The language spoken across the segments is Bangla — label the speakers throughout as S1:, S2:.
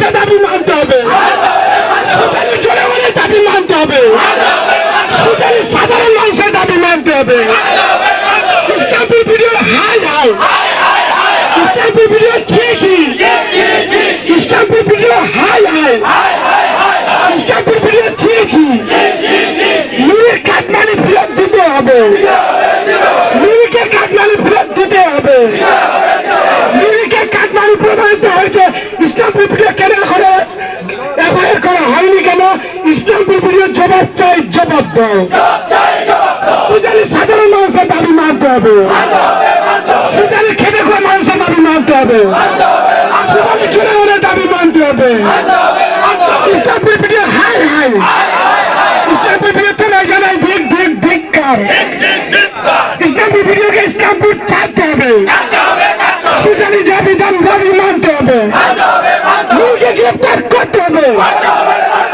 S1: মানুষের দাবি মানতে হবে। সুচারু জনগণের দাবি মানতে হবে। সুচারু সাধারণ মানুষের দাবি মানতে হবে। ইসলামপুর ভিডিও হাই হাই। ইসলামপুর ভিডিও ছি ছি। ইসলামপুর ভিডিও হাই হাই। সুজালি সাধারণ মানুষের দাবি মানতে হবে। সুজালি খেটে খাওয়া মানুষের দাবি মানতে হবে। সুজালি জনগণের দাবি মানতে হবে। ইসলামপুর ভিডিও হাই হাই। ইসলামপুর ভিডিও তোমায় জানাই দিক দিক ধিক্কার ইসলামপুর ভিডিওকে ইসলামপুর ছাড়তে হবে। সুজালি জাবি দাম দাবি মানতে হবে। গ্রেপ্তার করতে হবে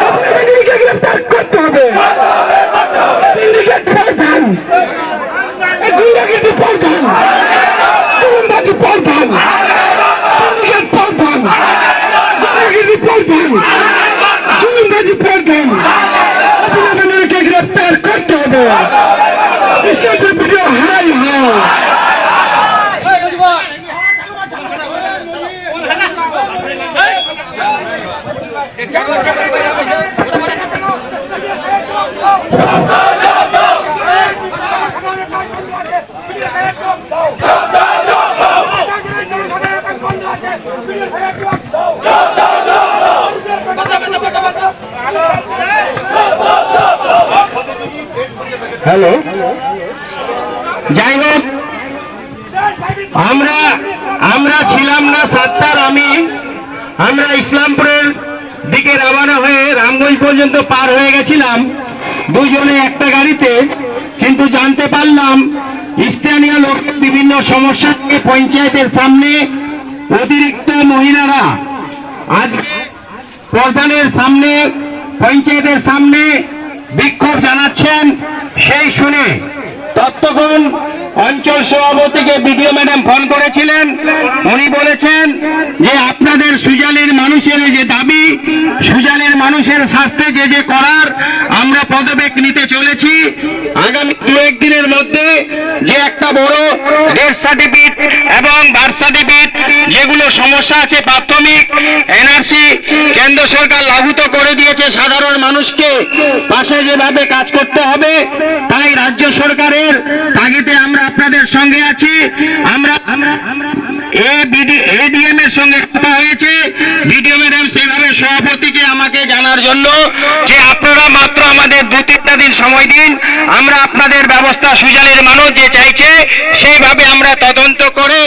S1: আপনাকে নুরকে গ্রেপ্তার করতে হবে সিন্ডিকেট প্রধান এই গুন্ডাগিরি প্রধান চুরুমবাজি প্রধান সিন্ডিকেট প্রধান গুন্ডাগিরি প্রধান চুরুমবাজি প্রধান নুরকে গ্রেপ্তার করতে হবে ইসলামপুর ভিডিও হাই হাই হ্যালো? যাই হোক, আমরা আমরা ছিলাম না সাতটার আমি। আমরা ইসলামপুরের দিকে রওনা হয়ে রামগঞ্জ পর্যন্ত পার হয়ে গেছিলাম দুজনে একটা গাড়িতে, কিন্তু জানতে পারলাম স্থানীয় লোক বিভিন্ন সমস্যা থেকে পঞ্চায়েতের সামনে অতিরিক্ত মহিলারা আজ প্রধানের সামনে, পঞ্চায়েতের সামনে বিক্ষোভ জানাচ্ছেন। সেই শুনে অঞ্চল সভাপতিকে বিডিও ম্যাডাম ফোন করেছিলেন। উনি বলেছেন যে আপনাদের সুজালের মানুষের যে দাবি, সুজালের মানুষের স্বার্থে যে যে করার, আমরা পদক্ষেপ নিতে চলেছি। আগামী দু একদিনের মধ্যে যে একটা বড় ডেথ সার্টিফিকেট এবং বার্থ সার্টিফিকেট যেগুলো সমস্যা আছে প্রাথমিক এনআরসি কেন্দ্র সরকার লাগু তো করে দিয়েছে সাধারণ মানুষকে। পাশে যেভাবে কাজ করতে হবে, তাই রাজ্য সরকারের তাগিদে আমরা আপনাদের সঙ্গে আছি। আমরা এডিএম এর সঙ্গে কথা হয়েছে। সভাপতিকে আমাকে জানার জন্য যে আপনারা মাত্র আমাদের সময় দিন। আমরা আপনাদের ব্যবস্থা মানুষ যে চাইছে, সেইভাবে আমরা তদন্ত করে